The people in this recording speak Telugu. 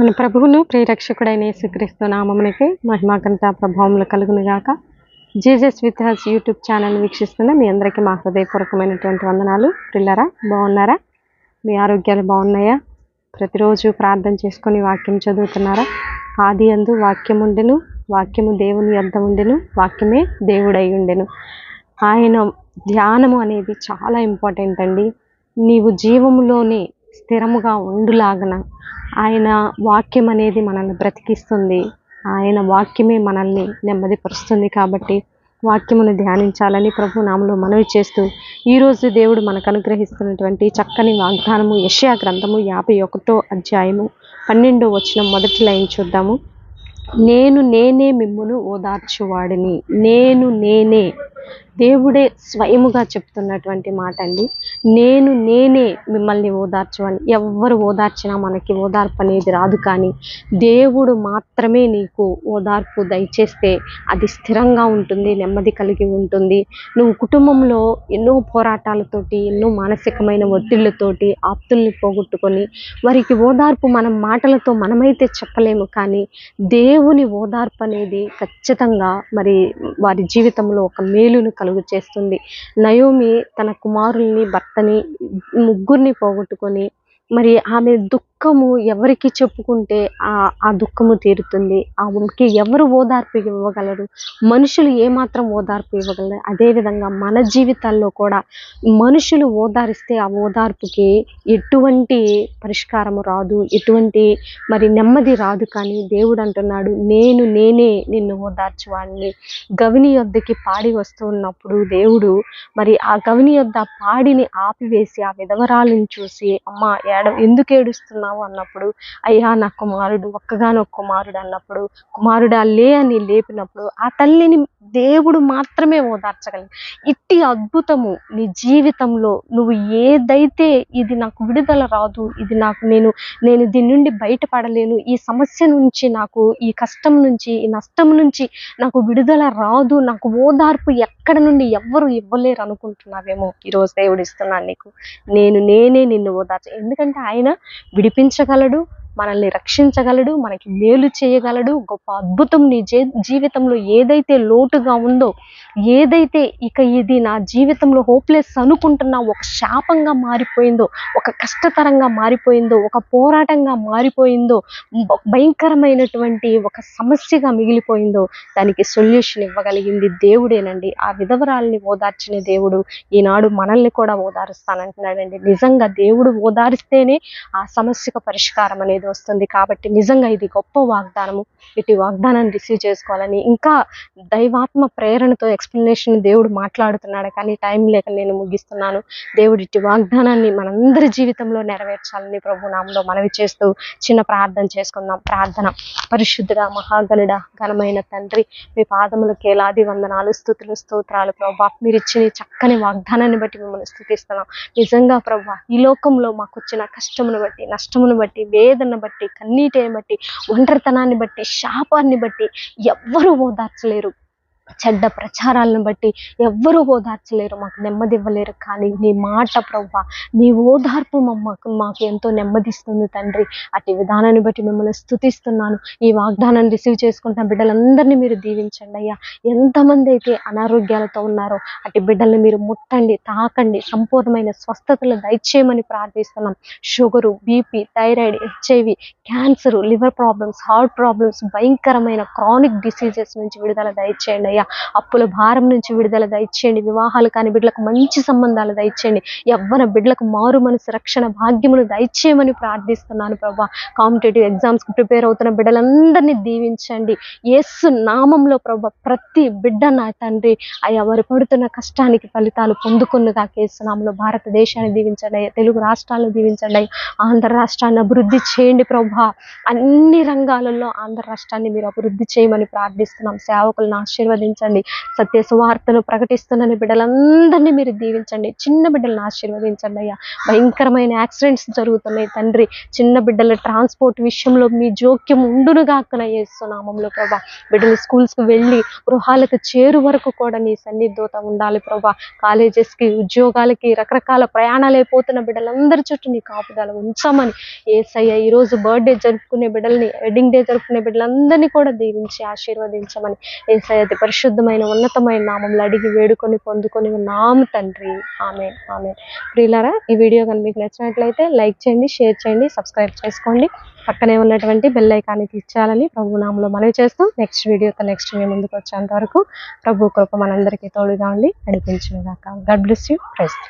మన ప్రభువును ప్రియరక్షకుడైన యేసుక్రీస్తు నామమునకి మహిమాకంత ప్రభావములు కలుగునుగాక. Jesus with us YouTube channel వీక్షిస్తున్న మీ అందరికీ మా హృదయపూర్వకమైనటువంటి వందనాలు. పిల్లరా బాగున్నారా? మీ ఆరోగ్యాలు బాగున్నాయా? ప్రతిరోజు ప్రార్థన చేసుకొని వాక్యం చదువుతున్నారా? ఆది అందు వాక్యం ఉండెను వాక్యము దేవుని యొద్ద ఉండెను వాక్యమే దేవుడై ఉండెను. ఆయన ధ్యానము అనేది చాలా ఇంపార్టెంట్ అండి. నీవు జీవములోనే స్థిరముగా ఉండులాగన ఆయన వాక్యం అనేది మనల్ని బ్రతికిస్తుంది. ఆయన వాక్యమే మనల్ని నెమ్మదిపరుస్తుంది కాబట్టి వాక్యమును ధ్యానించాలని ప్రభు నామలో మనవి చేస్తూ ఈరోజు దేవుడు మనకు అనుగ్రహిస్తున్నటువంటి చక్కని వాగ్దానము యషయా గ్రంథము యాభై ఒకటో అధ్యాయము పన్నెండో వచ్చిన మొదటి లైన్ చూద్దాము. నేను నేనే మిమ్మును ఓదార్చువాడిని. నేను నేనే దేవుడే స్వయముగా చెప్తున్నటువంటి మాట అండి నేను నేనే మిమ్మల్ని ఓదార్చవని ఎవ్వరు ఓదార్చినా మనకి ఓదార్పు అనేది రాదు కానీ దేవుడు మాత్రమే నీకు ఓదార్పు దయచేస్తే అది స్థిరంగా ఉంటుంది నెమ్మది కలిగి ఉంటుంది. నువ్వు కుటుంబంలో ఎన్నో పోరాటాలతోటి ఎన్నో మానసికమైన ఒత్తిళ్ళతోటి ఆప్తుల్ని పోగొట్టుకొని వారికి ఓదార్పు మనం మాటలతో మనమైతే చెప్పలేము కానీ దేవుని ఓదార్పు అనేది ఖచ్చితంగా మరి వారి జీవితంలో ఒక మేలు మేలును కలుగు చేస్తుంది నయోమి తన కుమారుల్ని భర్తని ముగ్గురిని పోగొట్టుకొని మరి ఆమె దుఃఖము ఎవరికి చెప్పుకుంటే ఆ ఆ దుఃఖము తీరుతుంది. ఆమెకి ఎవరు ఓదార్పు ఇవ్వగలరు? మనుషులు ఏమాత్రం ఓదార్పు ఇవ్వగలరు? అదేవిధంగా మన జీవితాల్లో కూడా మనుషులు ఓదారిస్తే ఆ ఓదార్పుకి ఎటువంటి పరిష్కారము రాదు. ఎటువంటి మరి నెమ్మది రాదు. కానీ దేవుడు అంటున్నాడు నేను నేనే నిన్ను ఓదార్చువాడిని గవిని యొద్దకి పాడి వస్తున్నప్పుడు దేవుడు మరి ఆ గవిని యొద్ద పాడిని ఆపివేసి ఆ విధవరాలను చూసి అమ్మ ఏడ ఎందుకు ఏడుస్తున్నావు అన్నప్పుడు అయ్యా నా కుమారుడు ఒక్కగానొక్క కుమారుడు అన్నప్పుడు కుమారుడా లే అని లేపినప్పుడు ఆ తల్లిని దేవుడు మాత్రమే ఓదార్చగలడు ఇట్టి అద్భుతము నీ జీవితంలో. నువ్వు ఏదైతే ఇది నాకు విడుదల రాదు ఇది నాకు నేను నేను దీని నుండి బయటపడలేను ఈ సమస్య నుంచి నాకు ఈ కష్టం నుంచి ఈ నష్టం నుంచి నాకు విడుదల రాదు నాకు ఓదార్పు ఎక్కడ నుండి ఎవ్వరు ఇవ్వలేరు అనుకుంటున్నావేమో. ఈరోజు దేవుడు ఇస్తున్నాను నీకు. నేను నేనే నిన్ను ఓదార్చ ఎందుకంటే ఆయన విడిపించగలడు మనల్ని రక్షించగలడు మనకి మేలు చేయగలడు. గొప్ప అద్భుతం నీ జీవితంలో ఏదైతే లోటుగా ఉందో ఏదైతే ఇక ఇది నా జీవితంలో హోప్లెస్ అనుకుంటున్నా ఒక శాపంగా మారిపోయిందో ఒక కష్టతరంగా మారిపోయిందో ఒక పోరాటంగా మారిపోయిందో భయంకరమైనటువంటి ఒక సమస్యగా మిగిలిపోయిందో దానికి సొల్యూషన్ ఇవ్వగలిగింది దేవుడేనండి. ఆ విధవరాల్ని ఓదార్చిన దేవుడు ఈనాడు మనల్ని కూడా ఓదారుస్తానంటున్నాడండి. నిజంగా దేవుడు ఓదారిస్తేనే ఆ సమస్యకు పరిష్కారం అనేది వస్తుంది. కాబట్టి నిజంగా ఇది గొప్ప వాగ్దానము. ఇటు వాగ్దానాన్ని రిసీవ్ చేసుకోవాలని ఇంకా దైవాత్మ ప్రేరణతో ఎక్స్ప్లెనేషన్ దేవుడు మాట్లాడుతున్నాడు. కానీ టైం లేక నేను ముగిస్తున్నాను. దేవుడి ఇటు వాగ్దానాన్ని మనందరి జీవితంలో నెరవేర్చాలని ప్రభు నామంలో మనవి చేస్తూ చిన్న ప్రార్థన చేసుకుందాం. ప్రార్థన. పరిశుద్ధుడ మహాగణుడ ఘనమైన తండ్రి మీ పాదముల కేలాది వందనాలు స్థుతులు స్తోత్రాలు ప్రభా. మీరు ఇచ్చిన చక్కని వాగ్దానాన్ని బట్టి మిమ్మల్ని స్థుతిస్తున్నాం. నిజంగా ప్రభా ఈ లోకంలో మాకు వచ్చిన కష్టమును బట్టి నష్టమును బట్టి వేదన బట్టి కన్నీటిని బట్టి ఒంటరితనాన్ని బట్టి శాపాన్ని బట్టి ఎవ్వరూ ఓదార్చలేరు. చెడ్డ ప్రచారాలను బట్టి ఎవ్వరూ ఓదార్చలేరు మాకు నెమ్మది ఇవ్వలేరు కానీ నీ మాట ప్రవ్వ నీ ఓదార్పు మమ్మకు మాకు ఎంతో నెమ్మదిస్తుంది తండ్రి. అటు విధానాన్ని బట్టి మిమ్మల్ని స్థుతిస్తున్నాను ఈ వాగ్దానాన్ని రిసీవ్ చేసుకుంటున్న బిడ్డలందరినీ మీరు దీవించండి అయ్యా. ఎంతమంది అయితే అనారోగ్యాలతో ఉన్నారో అటు బిడ్డల్ని మీరు ముట్టండి తాకండి. సంపూర్ణమైన స్వస్థతలు దయచేయమని ప్రార్థిస్తున్నాం. Sugar BP thyroid HIV cancer liver problems heart problems భయంకరమైన క్రానిక్ డిసీజెస్ నుంచి విడుదల దయచేయండి అయ్యా. అప్పుల భారం నుంచి విడుదల దయచేయండి. వివాహాలు కాని బిడ్డలకు మంచి సంబంధాలు దయచేయండి. యవ్వన బిడ్డలకు మారు మనసు రక్షణ భాగ్యములు దయచేయమని ప్రార్థిస్తున్నాను ప్రభా. కాంపిటేటివ్ ఎగ్జామ్స్కి ప్రిపేర్ అవుతున్న బిడ్డలందరినీ దీవించండి. యేసు నామంలో ప్రభా ప్రతి బిడ్డ నా తండ్రి. అయ్యా వారు పడుతున్న కష్టానికి ఫలితాలు పొందుకున్నగా కేసునామంలో భారతదేశాన్ని దీవించండి. అయ్యా తెలుగు రాష్ట్రాలను దీవించండి. అయ్యా ఆంధ్ర రాష్ట్రాన్ని అభివృద్ధి చేయండి ప్రభా. అన్ని రంగాలలో ఆంధ్ర రాష్ట్రాన్ని మీరు అభివృద్ధి చేయమని ప్రార్థిస్తున్నాం. సేవకులను ఆశీర్వదించండి. ఆశీర్వదించండి సత్య సువార్తను ప్రకటిస్తున్న బిడ్డలందరినీ మీరు దీవించండి. చిన్న బిడ్డలను ఆశీర్వదించండి అయ్యా. భయంకరమైన యాక్సిడెంట్స్ జరుగుతున్నాయి తండ్రి. చిన్న బిడ్డల ట్రాన్స్పోర్ట్ విషయంలో మీ జోక్యం ఉండును గాకన నామంలో ప్రభా. బిడ్డలు స్కూల్స్కి వెళ్ళి గృహాలకు చేరు వరకు కూడా నీ సన్నిధోత ఉండాలి ప్రభా. కాలేజెస్కి ఉద్యోగాలకి రకరకాల ప్రయాణాలు అయిపోతున్న బిడ్డలందరి చుట్టూ నీ కాపుదల ఉంచమని ఏసయ్య ఈరోజు బర్త్డే జరుపుకునే బిడ్డల్ని వెడ్డింగ్ డే జరుపుకునే బిడ్డలందరినీ కూడా దీవించి ఆశీర్వదించమని ఏసయ్య అతి పరిశుద్ధమైన ఉన్నతమైన నామంలో అడిగి వేడుకొని పొందుకొని నామ తండ్రి. ఆమె ఆమె ప్రియులారా ఈ వీడియో కనుక మీకు నచ్చినట్లయితే లైక్ చేయండి షేర్ చేయండి సబ్స్క్రైబ్ చేసుకోండి. పక్కనే ఉన్నటువంటి బెల్ ఐకాన్ని తీర్చాలని ప్రభు నామంలో మనవి చేస్తూ. నెక్స్ట్ వీడియోతో నెక్స్ట్ మేము ముందుకు వచ్చేంత వరకు ప్రభు కృప మనందరికీ తోడుగా ఉండి నడిపించిన గాక గాడ్ బ్లెస్ యూ. ప్రెస్ట్